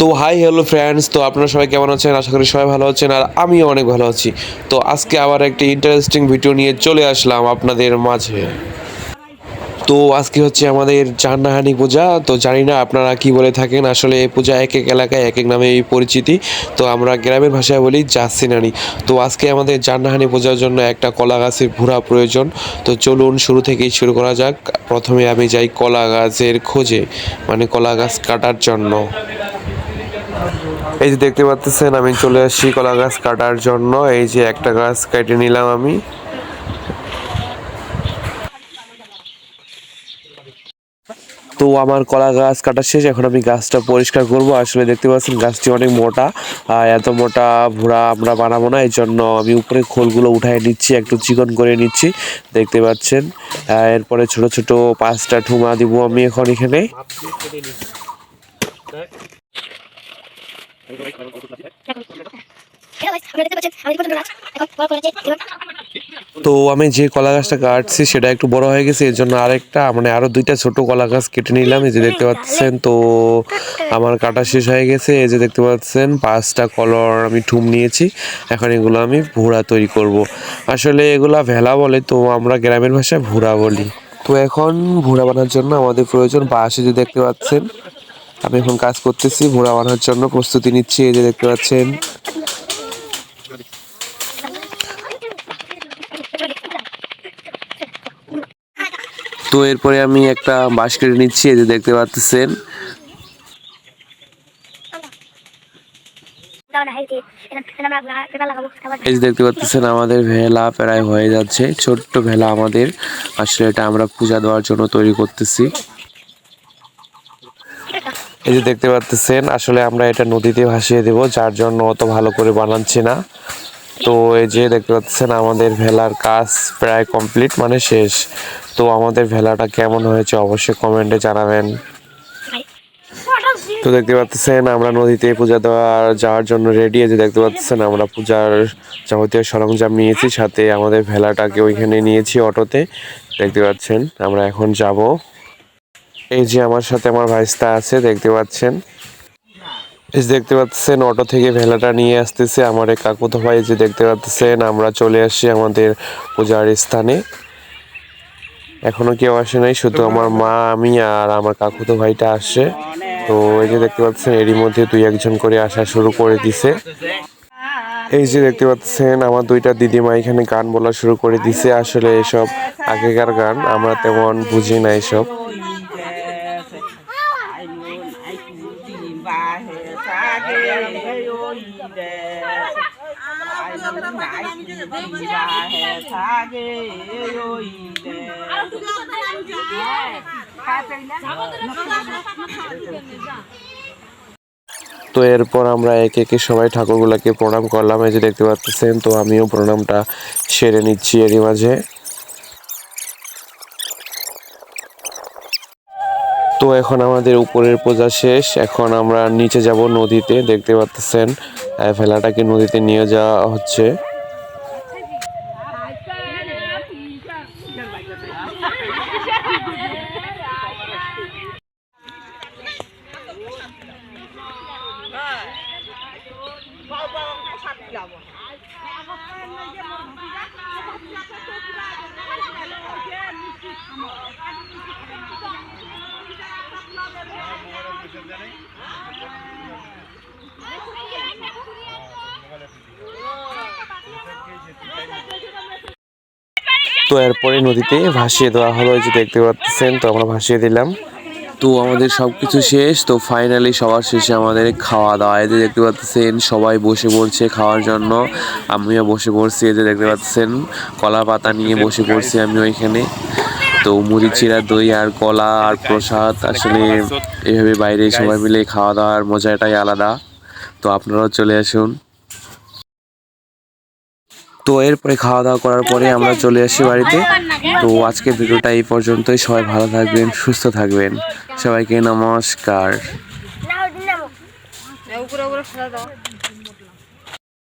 তো hi hello friends, তো আপনারা সবাই কেমন আছেন? আশা করি সবাই ভালো আছেন আর আমিও অনেক ভালো আছি। তো আজকে আবার একটি ইন্টারেস্টিং ভিডিও নিয়ে চলে আসলাম আপনাদের মাঝে। তো আজকে হচ্ছে আমাদের জান্নাহানি পূজা, তো জানি না আপনারা কি বলে থাকেন। আসলে এই পূজা এক এক এলাকায় এক এক নামে এই পরিচিতি। তো আমরা গ্রামের ভাষায় বলি জাসিনানি তো আজকে আমাদের জান্নাহানি পূজার জন্য একটা কলা গাছের ভুড়া প্রয়োজন। তো চলুন শুরু থেকেই শুরু করা যাক। প্রথমে আমি যাই কলা গাছের খোঁজে মানে কলা গাছ কাটার জন্য। এই যে দেখতে পাচ্ছেন, আমি চলে আসছি কলা গাছ কাটার জন্য। এই যে একটা গাছ কেটে নিলাম আমি। তো আমার কলা গাছ কাটা শেষ, এখন আমি গাছটা পরিষ্কার করব। আসলে দেখতে পাচ্ছেন, গাছটি অনেক মোটা এত মোটা ভুড়া আমরা বানাবো না এই জন্য আমি উপরে খোলগুলো উঠাই নিচ্ছি, একটু চিকন করে নিচ্ছি। দেখতে পাচ্ছেন এরপরে ছোট ছোট পাঁচটা ঠুমা দিব আমি এখন এখানে। তো আমি যে কলা গাছটা কাটছি, সেটা একটু বড় হয়ে গেছে, এর জন্য আরেকটা মানে আরও দুইটা ছোট কলা গাছ কেটে নিলাম, এই যে দেখতে পাচ্ছেন, তো আমার কাটা শেষ হয়ে গেছে, এই যে দেখতে পাচ্ছেন, পাঁচটা কলর আমি ঠুম নিয়েছি, এখন এগুলো আমি ভুড়া তৈরি করব। আসলে এগুলা ভেলা বলে, তো আমরা গ্রামের ভাষায় ভুড়া বলি। তো এখন ভুড়া বানার জন্য আমাদের প্রয়োজন এই যে দেখতে পাচ্ছেন আমি এখন কাজ করতেছি ভুড়া বানার জন্য প্রস্তুতি নিচ্ছি, এই যে দেখতে পাচ্ছেন। তো এরপরে আমি একটা বাঁশ কেটে নিচ্ছি, এই যে দেখতে পাচ্ছেন। এই যে দেখতে পাচ্ছেন, আমাদের ভেলা প্রায় হয়ে যাচ্ছে, ছোট্ট ভেলা আমাদের। আসলে এটা আমরা পূজা দেওয়ার জন্য তৈরি করতেছি। এই যে দেখতে পাচ্ছেন, আসলে আমরা এটা নদীতে ভাসিয়ে দেব, যার জন্য অত ভালো করে বানাচ্ছি না। তো এই যে দেখতে পাচ্ছেন, আমাদের ভেলার কাজ প্রায় কমপ্লিট মানে শেষ। তো আমাদের ভেলাটা কেমন হয়েছে অবশ্যই কমেন্টে জানাবেন। তো দেখতে পাচ্ছেন, আমরা নদীতে পূজা দেওয়ার, যাওয়ার জন্য রেডি যে দেখতে পাচ্ছেন, আমরা পূজার যাবতীয় সরঞ্জাম নিয়েছি, সাথে আমাদের ভেলাটাকে ওইখানে নিয়েছি অটোতে। দেখতে পাচ্ছেন, আমরা এখন যাব। এই যে আমার সাথে আমার ভাইস্তা আছে, দেখতে পাচ্ছেন? এই যে দেখতে পাচ্ছেন, অটো থেকে ভেলাটা নিয়ে আসতেছে আমার এক কাকুতো ভাই যে দেখতে পাচ্ছেন, আমরা চলে আসি আমাদের পূজার স্থানে। এখনও কেউ আসে নাই, শুধু আমার মা, আমি আর আমার কাকুতো ভাইটা আসছে। তো এই যে দেখতে পাচ্ছেন, এরই মধ্যে দুই একজন করে আসা শুরু করে দিছে। এই যে দেখতে পাচ্ছেন, আমার দুইটা দিদিমা এখানে গান বলা শুরু করে দিছে। আসলে এসব আগেকার গান, আমরা তেমন বুঝি না এসব। তো এরপর আমরা একে একে সবাই ঠাকুরগুলোকে প্রণাম করলাম। এই যে দেখতে পাচ্ছেন, তো আমিও প্রণামটা সেরে নিচ্ছি এরই মাঝে। তো এখন আমাদের উপরের পূজা শেষ। এখন আমরা নিচে যাব নদীতে, দেখতে পাচ্ছেন ভেলাটাকে নদীতে নিয়ে যাওয়া হচ্ছে। তো এরপরে নদীতে ভাসিয়ে দেওয়া হলো যে দেখতে পাচ্ছেন তো আমরা ভাসিয়ে দিলাম। তো আমাদের সব কিছু শেষ তো ফাইনালি সবার শেষে আমাদের খাওয়া দাওয়া। এই যে দেখতে পাচ্ছেন সবাই বসে পড়ছে খাওয়ার জন্য। আমিও বসে পড়ছি এই যে দেখতে পাচ্ছেন কলা পাতা নিয়ে বসে পড়ছি আমি ওইখানে তো মুড়ি চিরা দই আর কলা আর প্রসাদ আসলে এভাবে বাইরে সবাই মিলে খাওয়া দাওয়ার মজাটাই আলাদা। তো আপনারাও চলে আসুন। তো এরপরে খাওয়া দাওয়া করার পরে আমরা চলে আসি বাড়িতে। তো আজকে ভিডিওটা এই পর্যন্তই। সবাই ভালো থাকবেন সুস্থ থাকবেন। সবাইকে নমস্কার।